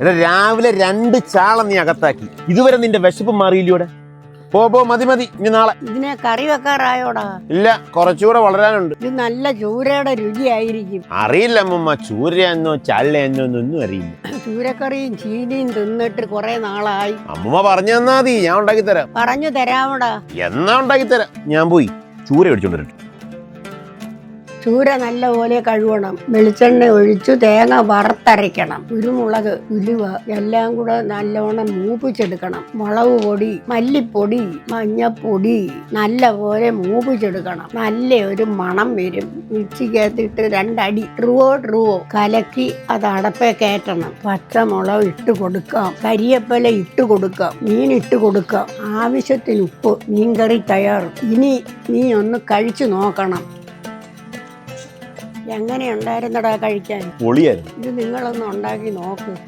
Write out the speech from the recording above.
എടാ രാവിലെ രണ്ട് ചാള നീ അകത്താക്കി. ഇതുവരെ നിന്റെ വിശപ്പ് മാറിയില്ലയോടെ പോ പോ മതി മതി. ഇനി നാളെ. ഇതിനെ കറി വെക്കാറായോടാ? ഇല്ല കുറച്ചുകൂടെ വളരാനുണ്ട്. ഇത് നല്ല ചൂരയുടെ രുചിയായിരിക്കും. അറിയില്ല അമ്മമ്മ. ചൂരയെന്നോ ചള്ളയെന്നോ എന്നൊന്നും അറിയില്ല. ചൂരക്കറിയും ചീനിയും തിന്നിട്ട് കുറെ നാളായി. അമ്മമ്മ പറഞ്ഞു തന്നാ മതി. ഞാൻ ഉണ്ടാക്കി തരാം പറഞ്ഞു തരാമോടാ എന്നാ ഉണ്ടാക്കി തരാം ഞാൻ പോയി ചൂര അടിച്ചോണ്ടിരട്ടെ ചൂര നല്ലപോലെ കഴുകണം വെളിച്ചെണ്ണ ഒഴിച്ചു തേങ്ങ വറുത്തരയ്ക്കണം. കുരുമുളക് ഉലുവ എല്ലാം കൂടെ നല്ലോണം മൂപ്പിച്ചെടുക്കണം. മുളക് പൊടി മല്ലിപ്പൊടി മഞ്ഞപ്പൊടി നല്ലപോലെ മൂപ്പിച്ചെടുക്കണം. നല്ല ഒരു മണം വരും. മിക്സിക്കകത്തിട്ട് രണ്ടടി ട്രുവോ ട്രുവോ കലക്കി അത് അടപ്പേ കയറ്റണം. പച്ചമുളക് ഇട്ട് കൊടുക്കാം. കരിയപ്പല ഇട്ട് കൊടുക്കാം. മീൻ ഇട്ട് കൊടുക്കാം. ആവശ്യത്തിന് ഉപ്പ് മീൻകറി തയ്യാറും. ഇനി നീ ഒന്ന് കഴിച്ചു നോക്കണം. എങ്ങനെ ഉണ്ടായിരുന്നടാ കഴിക്കാൻ? പൊളിയായിരുന്നു. ഇത് നിങ്ങളൊന്ന് ഉണ്ടാക്കി നോക്ക്.